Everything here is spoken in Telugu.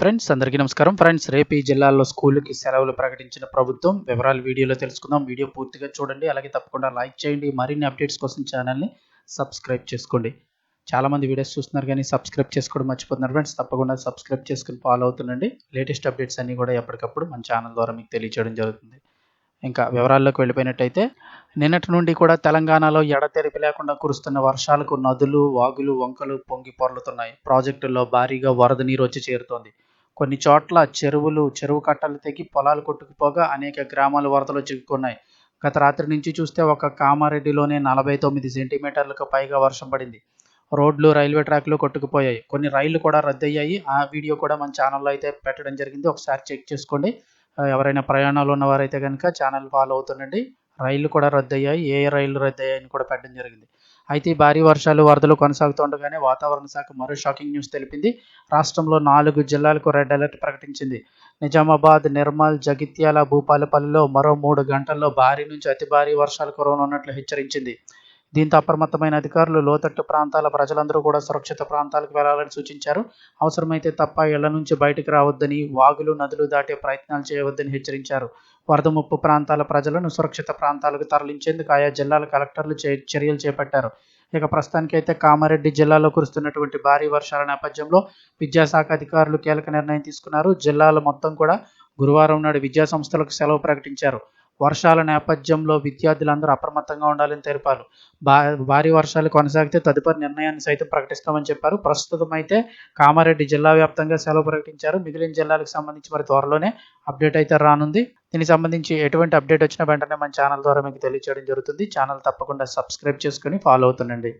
ఫ్రెండ్స్ అందరికీ నమస్కారం. ఫ్రెండ్స్ రేపు ఈ జిల్లాల్లో స్కూల్కి సెలవులు ప్రకటించిన ప్రభుత్వం వివరాలు వీడియోలో తెలుసుకుందాం. వీడియో పూర్తిగా చూడండి. అలాగే తప్పకుండా లైక్ చేయండి. మరిన్ని అప్డేట్స్ కోసం ఛానల్ని సబ్స్క్రైబ్ చేసుకోండి. చాలామంది వీడియోస్ చూస్తున్నారు కానీ సబ్స్క్రైబ్ చేసుకోవడం మర్చిపోతున్నారు. ఫ్రెండ్స్ తప్పకుండా సబ్స్క్రైబ్ చేసుకుని ఫాలో అవుతుండండి. లేటెస్ట్ అప్డేట్స్ అన్నీ కూడా ఎప్పటికప్పుడు మన ఛానల్ ద్వారా మీకు తెలియజేయడం జరుగుతుంది. ఇంకా వివరాల్లోకి వెళ్ళిపోయినట్టయితే నిన్నటి నుండి కూడా తెలంగాణలో ఎడతెరిపి లేకుండా కురుస్తున్న వర్షాలకు నదులు వాగులు వంకలు పొంగి పొర్లుతున్నాయి. ప్రాజెక్టుల్లో భారీగా వరద నీరు వచ్చి చేరుతోంది. కొన్ని చోట్ల చెరువులు చెరువు కట్టలు తెగి పొలాలు కొట్టుకుపోగా అనేక గ్రామాలు వరదలు చిక్కుకున్నాయి. గత రాత్రి నుంచి చూస్తే ఒక కామారెడ్డిలోనే నలభై తొమ్మిది సెంటీమీటర్లకు పైగా వర్షం పడింది. రోడ్లు రైల్వే ట్రాక్లు కొట్టుకుపోయాయి. కొన్ని రైళ్ళు కూడా రద్దయ్యాయి. ఆ వీడియో కూడా మన ఛానల్లో అయితే పెట్టడం జరిగింది. ఒకసారి చెక్ చేసుకోండి. ఎవరైనా ప్రయాణాలు ఉన్నవారైతే కనుక ఛానల్ ఫాలో అవుతుండండి. రైళ్ళు కూడా రద్దయ్యాయి ఏ రైళ్ళు రద్దయ్యాయని కూడా పెట్టడం జరిగింది. అయితే భారీ వర్షాలు వరదలు కొనసాగుతుండగానే వాతావరణ శాఖ మరో షాకింగ్ న్యూస్ తెలిపింది. రాష్ట్రంలో నాలుగు జిల్లాలకు రెడ్ అలర్ట్ ప్రకటించింది. నిజామాబాద్ నిర్మల్ జగిత్యాల భూపాలపల్లిలో మరో మూడు గంటల్లో భారీ నుంచి అతి భారీ వర్షాలు కురవనున్నట్లు హెచ్చరించింది. దీంతో అప్రమత్తమైన అధికారులు లోతట్టు ప్రాంతాల ప్రజలందరూ కూడా సురక్షిత ప్రాంతాలకు వెళ్ళాలని సూచించారు. అవసరమైతే తప్ప ఇళ్ళ నుంచి బయటకు రావద్దని వాగులు నదులు దాటే ప్రయత్నాలు చేయవద్దని హెచ్చరించారు. వరద ముప్పు ప్రాంతాల ప్రజలను సురక్షిత ప్రాంతాలకు తరలించేందుకు ఆయా జిల్లాల కలెక్టర్లు చర్యలు చేపట్టారు. ఇక ప్రస్తుతానికైతే కామారెడ్డి జిల్లాలో కురుస్తున్నటువంటి భారీ వర్షాల నేపథ్యంలో విద్యాశాఖ అధికారులు కీలక నిర్ణయం తీసుకున్నారు. జిల్లాల మొత్తం కూడా గురువారం నాడు విద్యా సంస్థలకు సెలవు ప్రకటించారు. వర్షాల నేపథ్యంలో విద్యార్థులందరూ అప్రమత్తంగా ఉండాలని తెలిపారు. భా భారీ వర్షాలు కొనసాగితే తదుపరి నిర్ణయాన్ని సైతం ప్రకటిస్తామని చెప్పారు. ప్రస్తుతం అయితే కామారెడ్డి జిల్లా వ్యాప్తంగా సెలవు ప్రకటించారు. మిగిలిన జిల్లాలకు సంబంధించి మరి త్వరలోనే అప్డేట్ అయితే రానుంది. దీనికి సంబంధించి ఎటువంటి అప్డేట్ వచ్చినా వెంటనే మన ఛానల్ ద్వారా మీకు తెలియచేయడం జరుగుతుంది. ఛానల్ తప్పకుండా సబ్స్క్రైబ్ చేసుకుని ఫాలో అవుతుండండి.